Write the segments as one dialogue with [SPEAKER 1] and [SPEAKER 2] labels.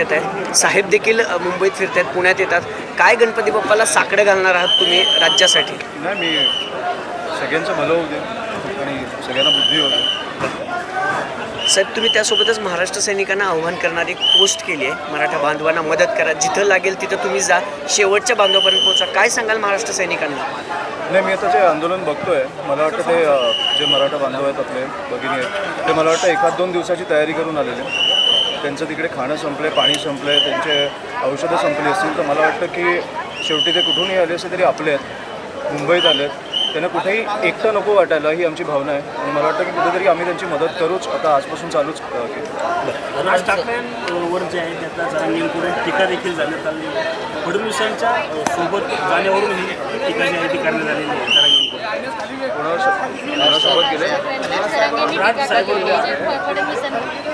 [SPEAKER 1] येत आहेत. साहेब देखील मुंबईत फिरत आहेत पुण्यात येतात. काय गणपती बाप्पाला साकडं घालणार आहात तुम्ही राज्यासाठी?
[SPEAKER 2] नाही मी सगळ्यांचं भलं होऊ दे. आणि सगळ्यांना बुद्धी होते
[SPEAKER 1] साहेब तुम्ही त्यासोबतच महाराष्ट्र सैनिकांना आव्हान करणारी पोस्ट केली आहे. मराठा बांधवांना मदत करा. जिथं लागेल तिथं तुम्ही जा. शेवटच्या बांधवापर्यंत पोहोचा. काय सांगाल महाराष्ट्र सैनिकांना?
[SPEAKER 2] नाही मी आता जे आंदोलन बघतोय मला वाटतं ते जे मराठा बांधव आहेत आपले भगिनी आहेत ते मला वाटतं एखाद दोन दिवसाची तयारी करून आलेले. त्यांचं तिकडे खाणं संपलं आहे पाणी संपलं आहे त्यांचे औषधं संपली असतील तर मला वाटतं की शेवटी ते कुठूनही आले असते तरी आपले आहेत. मुंबईत आले आहेत. त्यांना कुठेही एकटं नको वाटायला ही आमची भावना आहे. आणि मला वाटतं की कुठेतरी आम्ही त्यांची मदत करूच. आता आजपासून चालूच
[SPEAKER 3] राज ठाकरेंवर जे आहे त्याचा जरांगींकडे टीका देखील झाली. फडणवीसांच्या सोबत जाण्यावरून ही टीका जी आहे ती करण्यात आलेली आहे.
[SPEAKER 2] कोणासोबत गेले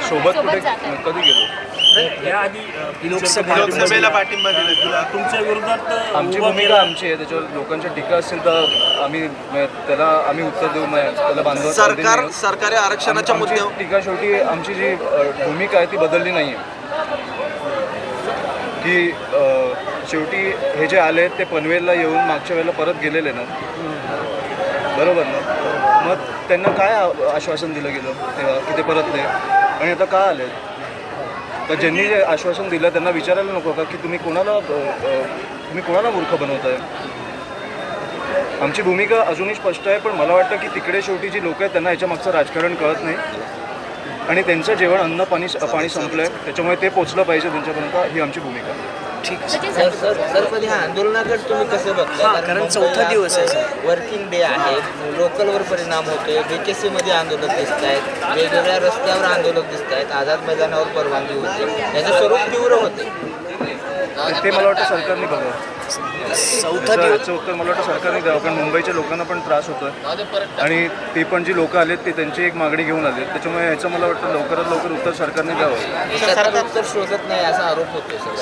[SPEAKER 2] सोबत कुठे कधी गेलो
[SPEAKER 3] याआधी अ,
[SPEAKER 1] लोकसभा-
[SPEAKER 3] लोकसभेला पाठिंबा दिला तुमच्या विरोधात अ,
[SPEAKER 2] आमची भूमिका. आमची आहे. त्याच्यावर लोकांच्या टीका असतील तर आम्ही त्याला आम्ही उत्तर देऊ. त्याला बांधव
[SPEAKER 4] सरकार सरकारी आरक्षणाच्या मुद्द्यावर
[SPEAKER 2] टीका शेवटी आमची जी भूमिका आहे ती बदलली नाही की शेवटी हे जे आले ते पनवेलला येऊन मागच्या वेळेला परत गेलेले ना? बरोबर ना? मग त्यांना काय आ- आश्वासन दिलं गेलं? तेव्हा की ते परतले आणि आता का आले तर ज्यांनी जे आश्वासन दिलं त्यांना विचारायला नको का की तुम्ही कोणाला अ, अ, तुम्ही कोणाला मूर्ख बनवताय? आमची भूमिका अजूनही स्पष्ट आहे पण मला वाटतं की तिकडे शेवटी जी लोक आहेत त्यांना याच्या मागचं राजकारण कळत नाही. आणि त्यांचं जेवण अन्न पाणी पाणी संपलं आहे त्याच्यामुळे ते पोचलं पाहिजे त्यांच्यापर्यंत. ही आमची भूमिका. आहे
[SPEAKER 1] ठीक
[SPEAKER 5] सर सर सर पण ह्या आंदोलनाकडे तुम्ही कसं बघता
[SPEAKER 1] हां, कारण चौथा दिवस आहे, सर.
[SPEAKER 5] वर्किंग डे आहे. लोकलवर परिणाम होतोय. बीकेसी मध्ये आंदोलन दिसत आहेत वेगवेगळ्या रस्त्यावर आंदोलक दिसत आहेत आझाद मैदानावर परवानगी होते. याचं स्वरूप तीव्र होते.
[SPEAKER 2] ते मला वाटतं सरकारने बघावं.
[SPEAKER 1] चौथा दिवस
[SPEAKER 2] उत्तर मला वाटतं सरकारने द्यावं कारण मुंबईच्या लोकांना पण त्रास होतोय. आणि ते पण जी लोक आलेत ते त्यांची एक मागणी घेऊन आले त्याच्यामुळे याचं मला वाटतं लवकरात लवकर उत्तर सरकारने द्यावं.
[SPEAKER 5] सरकार उत्तर शोधत नाही असा आरोप होतो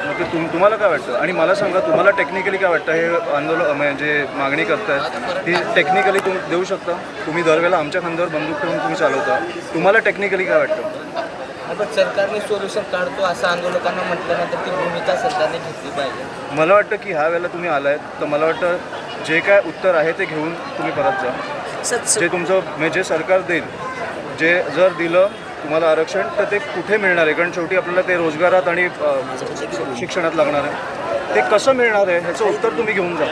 [SPEAKER 2] मग ते तुम तुम्हाला काय वाटतं? आणि मला सांगा तुम्हाला टेक्निकली काय वाटतं? हे आंदोलन म्हणजे मागणी करतायत. ती टेक्निकली तुम्ही देऊ शकता. तुम्ही दरवेळेला आमच्या खांद्यावर बंदूक ठेवून तुम्ही चालवता. तुम्हाला टेक्निकली काय वाटतं?
[SPEAKER 5] सरकारने सोल्युशन काढतो असं आंदोलकांना म्हटल्यानंतर ती भूमिका सरकारने घेतली पाहिजे.
[SPEAKER 2] मला वाटतं की ह्या वेळेला तुम्ही आलायत तर मला वाटतं जे काय उत्तर आहे ते घेऊन तुम्ही परत जा. जे तुमचं म्हणजे जे सरकार देईल जे जर दिलं तुम्हाला आरक्षण तर ते कुठे मिळणार आहे? कारण शेवटी आपल्याला ते रोजगारात आणि शिक्षणात लागणार आहे. ते कसं मिळणार आहे? ह्याचं उत्तर तुम्ही घेऊन जा.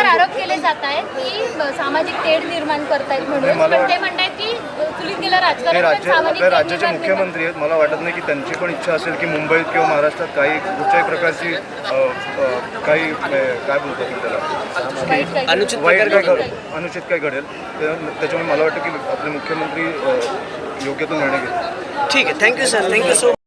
[SPEAKER 6] आरोप केले जात आहेत की सामाजिक तेढ निर्माण करतायत म्हणून. ते म्हणतायत की
[SPEAKER 2] ते राज्य आपल्या राज्याचे मुख्यमंत्री आहेत. मला वाटत नाही की त्यांची पण इच्छा असेल की मुंबईत किंवा महाराष्ट्रात काही कुठच्याही प्रकारची काही काय बोलतात ते त्याला?
[SPEAKER 6] वाईट
[SPEAKER 2] काय अनुचित काय घडेल. त्या- त्याच्यामुळे मला वाटतं की आपले मुख्यमंत्री योग्य तो निर्णय घेतील.
[SPEAKER 1] ठीक आहे. Thank you sir thank you so